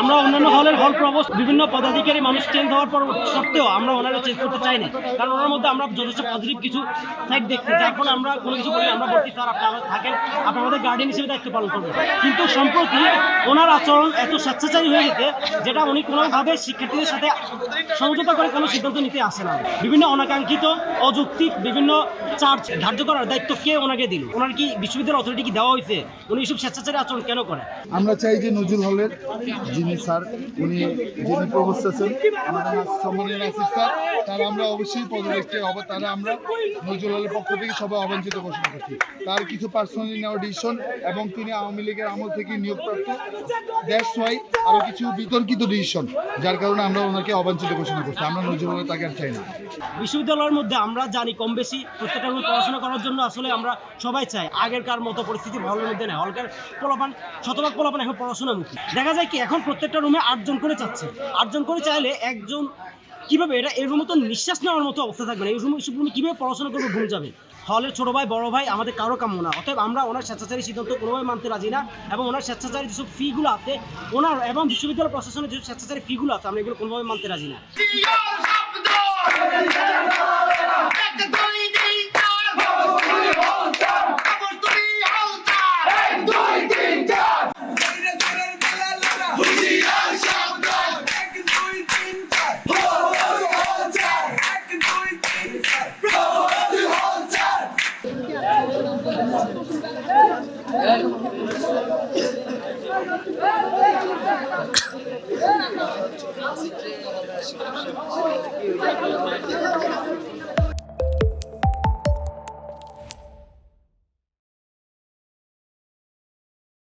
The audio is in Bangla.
আমরা অন্যান্য হলের হল প্রবোস্ট বিভিন্ন পদাধিকারী মানুষ চেঞ্জ হওয়ার পর সত্ত্বেও আমরা ওনারা চেঞ্জ করতে চাই না কারণ ওনার মধ্যে আমরা যথেষ্ট পজিটিভ কিছু সাইড দেখছি। যার ফলে আমরা কোনো কিছু বলি আমরা বলছি, স্যার, আপনি আমাদের থাকেন। আপনি আমাদের গার্ডিয়ান হিসেবে দায়িত্ব পালন করবেন। কিন্তু সম্প্রতি ওনার আচরণ এত স্বেচ্ছাচারী হয়ে গেছে, যেটা উনি কোনোভাবে শিক্ষার্থীদের সাথে সমঝোতা করে কোনো সিদ্ধান্ত নিতে আসে না। বিভিন্ন অনাকাঙ্ক্ষিত, অযৌক্তিক, বিভিন্ন চার্জ ধার্য করার দায়িত্ব কে ওনাকে দিল? ওনার কি বিশ্ববিদ্যালয় অথরিটি কি দেওয়া হয়েছে? উনি এইসব স্বেচ্ছাচারী আচরণ কেন করে? আমরা চাই যে নজরুল হলের যিনি স্যার, উনি যিনি প্রভোস্ট আছেন আমাদের সম্মানীয় স্যার, তার আমরা অবশ্যই পদক্ষেপে হবে, তারা আমরা নজরুল হলের পক্ষ থেকে সবাই অবাঞ্ছিত ঘোষণা করছি। তার কিছু পার্সোনালি নেওয়া ডিসিশন এবং তিনি আওয়ামী লীগের আমল থেকে নিয়োগপ্রাপ্ত দ্যাটস ওয়াই আরও কিছু বিতর্কিত ডিসিশন যার কারণে আমরা ওনাকে অবাঞ্ছিত ঘোষণা করছি। আমরা নজরুল তাকে আর চাই না। বিশ্ববিদ্যালয়ের মধ্যে আমরা জানি কম বেশি প্রত্যেকটা পড়াশোনা করার জন্য আসলে আমরা সবাই চাই। আগেরকার মতো পরিস্থিতি হলের মধ্যে নেই। হলকার পোলাপান, শতভাগ পোলাপান এখন পড়াশোনামুখী দেখা যায় কি, এখন প্রত্যেকটা রুমে আটজন করে চাচ্ছে। আটজন করে চাইলে একজন কীভাবে এটা এর রুমে তো নিঃশ্বাস নেওয়ার মতো অবস্থা থাকবে না। এই রুমে রুমে কীভাবে পড়াশোনা করবে ঘুম যাবে? হলের ছোট ভাই বড় ভাই আমাদের কারও কাম্য না। অতএব আমরা ওনার স্বেচ্ছাচারী সিদ্ধান্ত কোনোভাবে মানতে রাজি না এবং ওনার স্বেচ্ছাচারী যেসব ফিগুলো আছে ওনার এবং বিশ্ববিদ্যালয় প্রশাসনের যেসব স্বেচ্ছাচারী ফিগুলো আছে আমরা এগুলো কোনোভাবে মানতে রাজি না। Obrigado.